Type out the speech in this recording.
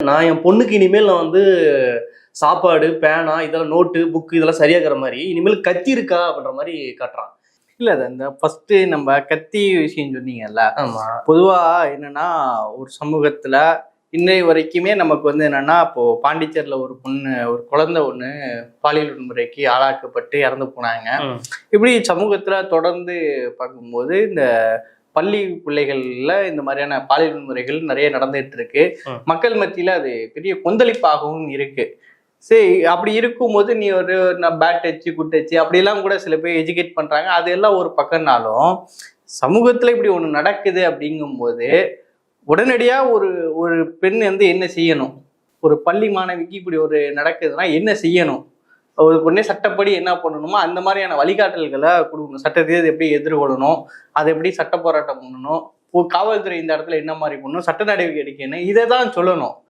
நான் என் பொண்ணுக்கு இனிமேல் நான் வந்து சாப்பாடு பேனா இதெல்லாம் நோட்டு புக்கு இதெல்லாம் சரியாகிற மாதிரி இனிமேல் கத்தி இருக்கா அப்படின்ற மாதிரி காட்டுறான். இல்ல அது அந்த ஃபர்ஸ்ட் நம்ம கத்தி விஷயம் சொன்னீங்கல்ல ஆமா. பொதுவா என்னன்னா ஒரு சமூகத்துல இன்னை வரைக்குமே நமக்கு வந்து என்னன்னா இப்போ பாண்டிச்சேரியில ஒரு பொண்ணு ஒரு குழந்தை ஒண்ணு பாலியல் வன்முறைக்கு ஆளாக்கப்பட்டு இறந்து போனாங்க. இப்படி சமூகத்துல தொடர்ந்து பார்க்கும்போது இந்த பள்ளி பிள்ளைகள்ல இந்த மாதிரியான பாலியல் வன்முறைகள் நிறைய நடந்துட்டு இருக்கு. மக்கள் மத்தியில அது பெரிய கொந்தளிப்பாகவும் இருக்கு. சரி அப்படி இருக்கும்போது நீ ஒரு பேட் டச்சு குட் டச்சு அப்படிலாம் கூட சில பேர் எஜுகேட் பண்றாங்க. அதெல்லாம் ஒரு பக்கம்னாலும் சமூகத்துல இப்படி ஒண்ணு நடக்குது அப்படிங்கும்போது உடனடியா ஒரு ஒரு பெண் வந்து என்ன செய்யணும்? ஒரு பள்ளி மாணவிக்கு இப்படி ஒரு நடக்குதுன்னா என்ன செய்யணும்? ஒரு பொண்ணே சட்டப்படி என்ன பண்ணணுமோ அந்த மாதிரியான வழிகாட்டல்களை கொடுக்கணும். சட்டத்தை எப்படி எதிர்கொள்ளணும் அதை எப்படி சட்ட போராட்டம் பண்ணணும் காவல்துறை இந்த இடத்துல என்ன மாதிரி பண்ணணும் சட்ட நடவடிக்கை எடுக்கணும் இதை தான் சொல்லணும்.